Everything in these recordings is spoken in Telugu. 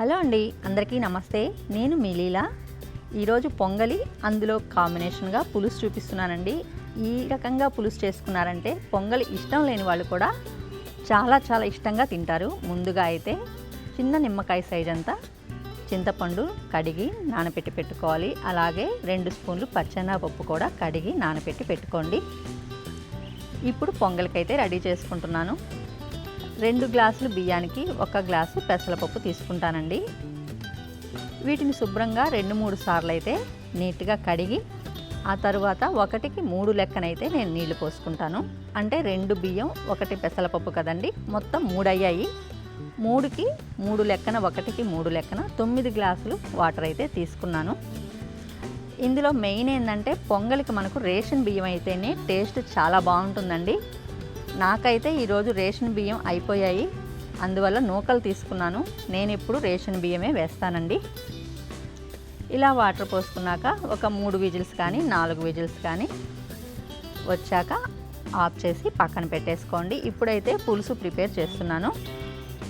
హలో అండి అందరికీ నమస్తే. నేను మీ లీలా. ఈరోజు పొంగలి అందులో కాంబినేషన్గా పులుసు చూపిస్తున్నానండి. ఈ రకంగా పులుసు చేసుకున్నారంటే పొంగలి ఇష్టం లేని వాళ్ళు కూడా చాలా చాలా ఇష్టంగా తింటారు. ముందుగా అయితే చిన్న నిమ్మకాయ సైజ్ అంతా చింతపండు కడిగి నానబెట్టి పెట్టుకోవాలి. అలాగే రెండు స్పూన్లు పచ్చెనపప్పు కూడా కడిగి నానబెట్టి పెట్టుకోండి. ఇప్పుడు పొంగలికైతే రెడీ చేసుకుంటున్నాను. రెండు గ్లాసులు బియ్యానికి ఒక గ్లాసు పెసరపప్పు తీసుకుంటానండి. వీటిని శుభ్రంగా రెండు మూడు సార్లు అయితే నీట్గా కడిగి ఆ తరువాత ఒకటికి మూడు లెక్కనైతే నేను నీళ్ళు పోసుకుంటాను. అంటే రెండు బియ్యం ఒకటి పెసలపప్పు కదండి మొత్తం మూడు అయ్యాయి మూడుకి మూడు లెక్కన ఒకటికి మూడు లెక్కన తొమ్మిది గ్లాసులు వాటర్ అయితే తీసుకున్నాను. ఇందులో మెయిన్ ఏంటంటే పొంగలికి మనకు రేషన్ బియ్యం అయితేనే టేస్ట్ చాలా బాగుంటుందండి. నాకైతే ఈరోజు రేషన్ బియ్యం అయిపోయాయి. అందువల్ల నూకలు తీసుకున్నాను. నేను ఇప్పుడు రేషన్ బియ్యమే వేస్తానండి. ఇలా వాటర్ పోసుకున్నాక ఒక మూడు విజిల్స్ కానీ నాలుగు విజిల్స్ కానీ వచ్చాక ఆఫ్ చేసి పక్కన పెట్టేసుకోండి. ఇప్పుడైతే పులుసు ప్రిపేర్ చేస్తున్నాను.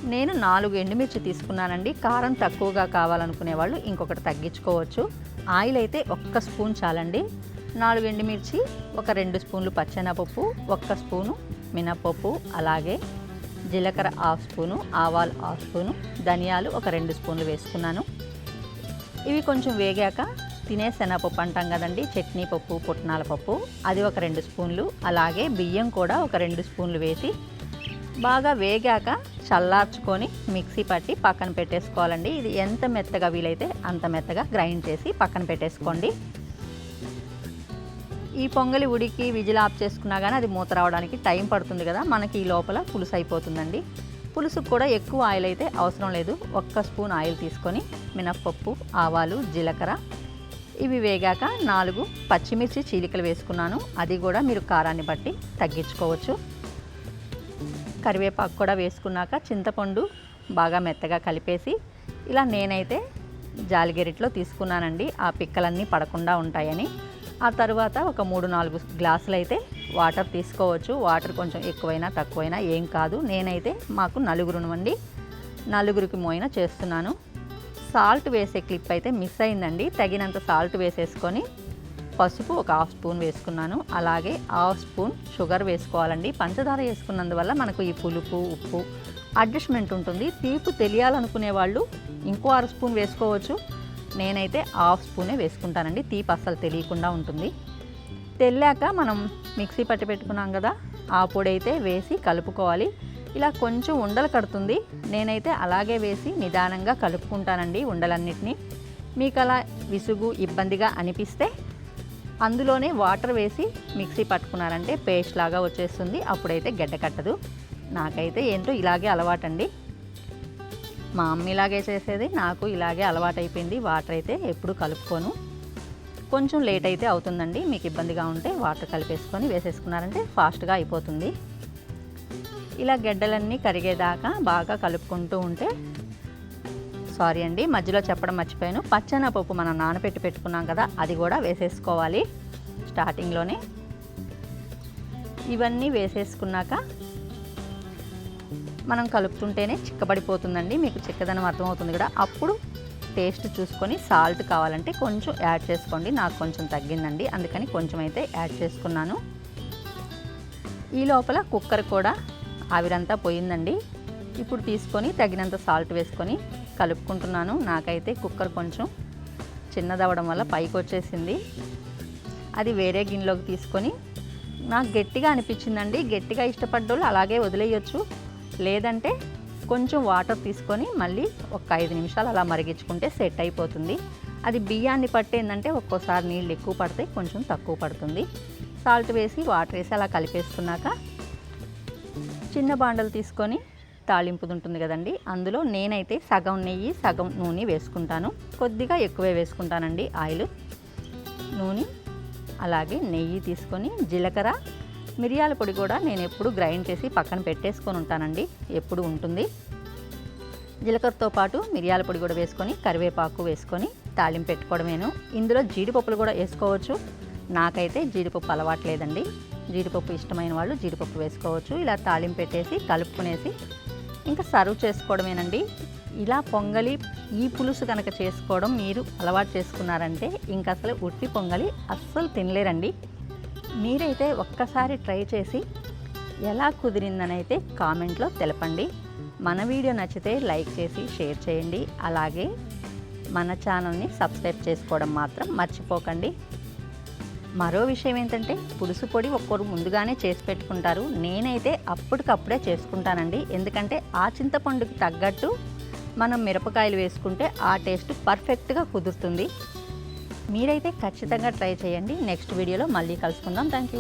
నేను నాలుగు ఎండుమిర్చి తీసుకున్నానండి. కారం తక్కువగా కావాలనుకునే వాళ్ళు ఇంకొకటి తగ్గించుకోవచ్చు. ఆయిల్ అయితే ఒక్క స్పూన్ చాలండి. నాలుగు ఎండుమిర్చి ఒక రెండు స్పూన్లు పచ్చెనపప్పు ఒక్క స్పూను మినపప్పు అలాగే జీలకర్ర హాఫ్ స్పూను ఆవాలు హాఫ్ స్పూను ధనియాలు ఒక రెండు స్పూన్లు వేసుకున్నాను. ఇవి కొంచెం వేగాక తినే శనగపప్పు అంటాం కదండి చట్నీ పప్పు పుట్నాల పప్పు అది ఒక రెండు స్పూన్లు అలాగే బియ్యం కూడా ఒక రెండు స్పూన్లు వేసి బాగా వేగాక చల్లార్చుకొని మిక్సీ పట్టి పక్కన పెట్టేసుకోవాలండి. ఇది ఎంత మెత్తగా వీలైతే అంత మెత్తగా గ్రైండ్ చేసి పక్కన పెట్టేసుకోండి. ఈ పొంగలి ఉడికి విజిల్ ఆఫ్ చేసుకున్నా కానీ అది మూత రావడానికి టైం పడుతుంది కదా మనకి ఈ లోపల పులుసు అయిపోతుందండి. పులుసుకు కూడా ఎక్కువ ఆయిల్ అయితే అవసరం లేదు. ఒక్క స్పూన్ ఆయిల్ తీసుకొని మినప్పప్పు ఆవాలు జీలకర్ర ఇవి వేగాక నాలుగు పచ్చిమిర్చి చీలికలు వేసుకున్నాను. అది కూడా మీరు కారాన్ని బట్టి తగ్గించుకోవచ్చు. కరివేపాకు కూడా వేసుకున్నాక చింతపండు బాగా మెత్తగా కలిపేసి ఇలా నేనైతే జాలిగెరిట్లో తీసుకున్నానండి. ఆ పిక్కలన్నీ పడకుండా ఉంటాయని. ఆ తర్వాత ఒక మూడు నాలుగు గ్లాసులు అయితే వాటర్ తీసుకోవచ్చు. వాటర్ కొంచెం ఎక్కువైనా తక్కువైనా ఏం కాదు. నేనైతే మాకు నలుగురు వండి నలుగురికి మోయిన చేస్తున్నాను. సాల్ట్ వేసే క్లిప్ అయితే మిస్ అయిందండి. తగినంత సాల్ట్ వేసేసుకొని పసుపు ఒక హాఫ్ స్పూన్ వేసుకున్నాను. అలాగే హాఫ్ స్పూన్ షుగర్ వేసుకోవాలండి. పంచదార వేసుకున్నందువల్ల మనకు ఈ పులుపు ఉప్పు అడ్జస్ట్మెంట్ ఉంటుంది. తీపి తెలియాలనుకునే వాళ్ళు ఇంకో అర స్పూన్ వేసుకోవచ్చు. నేనైతే హాఫ్ స్పూనే వేసుకుంటానండి. తీపి అస్సలు తెలియకుండా ఉంటుంది. తెల్లాక మనం మిక్సీ పట్టి పెట్టుకున్నాం కదా ఆ పొడి అయితే వేసి కలుపుకోవాలి. ఇలా కొంచెం ఉండలు కడుతుంది. నేనైతే అలాగే వేసి నిదానంగా కలుపుకుంటానండి ఉండలన్నిటినీ. మీకు అలా విసుగు ఇబ్బందిగా అనిపిస్తే అందులోనే వాటర్ వేసి మిక్సీ పట్టుకున్నారంటే పేస్ట్ లాగా వచ్చేస్తుంది. అప్పుడైతే గడ్డ కట్టదు. నాకైతే ఏంటో ఇలాగే అలవాటండి. మా అమ్మ ఇలాగే చేసేది నాకు ఇలాగే అలవాటైపోయింది వాటర్ అయితే ఎప్పుడు కలుపుకోను. కొంచెం లేట్ అయితే అవుతుందండి మీకు ఇబ్బందిగా ఉంటే వాటర్ కలిపేసుకొని వేసేసుకున్నారంటే ఫాస్ట్గా అయిపోతుంది. ఇలా గడ్డలన్నీ కరిగేదాకా బాగా కలుపుకుంటూ ఉంటే సారీ అండి మధ్యలో చెప్పడం మర్చిపోయాను. పచ్చెనపప్పు మనం నానబెట్టి పెట్టుకున్నాం కదా అది కూడా వేసేసుకోవాలి స్టార్టింగ్లోనే. ఇవన్నీ వేసేసుకున్నాక మనం కలుపుతుంటేనే చిక్కబడిపోతుందండి మీకు చిక్కదనం అర్థమవుతుంది కూడా. అప్పుడు టేస్ట్ చూసుకొని సాల్ట్ కావాలంటే కొంచెం యాడ్ చేసుకోండి నాకు కొంచెం తగ్గిందండి అందుకని కొంచెం అయితే యాడ్ చేసుకున్నాను. ఈ లోపల కుక్కర్ కూడా ఆవిరంతా పోయిందండి. ఇప్పుడు తీసుకొని తగినంత సాల్ట్ వేసుకొని కలుపుకుంటున్నాను. నాకైతే కుక్కర్ కొంచెం చిన్నదవడం వల్ల పైకి వచ్చేసింది అది వేరే గిన్నెలోకి తీసుకొని నాకు గట్టిగా అనిపించిందండి. గట్టిగా ఇష్టపడ్డోళ్ళు అలాగే వదిలేయచ్చు. లేదంటే కొంచెం వాటర్ తీసుకొని మళ్ళీ ఒక ఐదు నిమిషాలు అలా మరిగించుకుంటే సెట్ అయిపోతుంది. అది బియ్యాన్ని పట్టేందంటే ఒక్కోసారి నీళ్ళు ఎక్కువ పడతాయి కొంచెం తక్కువ పడుతుంది. సాల్ట్ వేసి వాటర్ వేసి అలా కలిపేసుకున్నాక చిన్న బాండలు తీసుకొని తాలింపుది ఉంటుంది కదండి అందులో నేనైతే సగం నెయ్యి సగం నూనె వేసుకుంటాను. కొద్దిగా ఎక్కువే వేసుకుంటానండి ఆయిల్. నూనె అలాగే నెయ్యి తీసుకొని జీలకర్ర మిరియాల పొడి కూడా నేను ఎప్పుడు గ్రైండ్ చేసి పక్కన పెట్టేసుకొని ఉంటానండి. ఎప్పుడు ఉంటుంది. జీలకర్రతో పాటు మిరియాల పొడి కూడా వేసుకొని కరివేపాకు వేసుకొని తాలింపు పెట్టుకోవడమేను. ఇందులో జీడిపప్పులు కూడా వేసుకోవచ్చు. నాకైతే జీడిపప్పు అలవాట్లేదండి జీడిపప్పు ఇష్టమైన వాళ్ళు జీడిపప్పు వేసుకోవచ్చు. ఇలా తాలింపు పెట్టేసి కలుపుకునేసి ఇంకా సర్వ్ చేసుకోవడమేనండి. ఇలా పొంగలి ఈ పులుసు కనుక చేసుకోవడం మీరు అలవాటు చేసుకున్నారంటే ఇంక అసలు ఉట్టి పొంగలి అస్సలు తినలేరండి. మీరైతే ఒక్కసారి ట్రై చేసి ఎలా కుదిరిందని అయితే కామెంట్లో తెలపండి. మన వీడియో నచ్చితే లైక్ చేసి షేర్ చేయండి. అలాగే మన ఛానల్ని సబ్స్క్రైబ్ చేసుకోవడం మాత్రం మర్చిపోకండి. మరో విషయం ఏంటంటే పులుసు పొడి ఒక్కరు ముందుగానే చేసి పెట్టుకుంటారు. నేనైతే అప్పటికప్పుడే చేసుకుంటానండి. ఎందుకంటే ఆ చింతపండుకి తగ్గట్టు మనం మిరపకాయలు వేసుకుంటే ఆ టేస్ట్ పర్ఫెక్ట్గా కుదురుతుంది. మీరైతే ఖచ్చితంగా ట్రై చేయండి. నెక్స్ట్ వీడియోలో మళ్ళీ కలుసుకుందాం. Thank you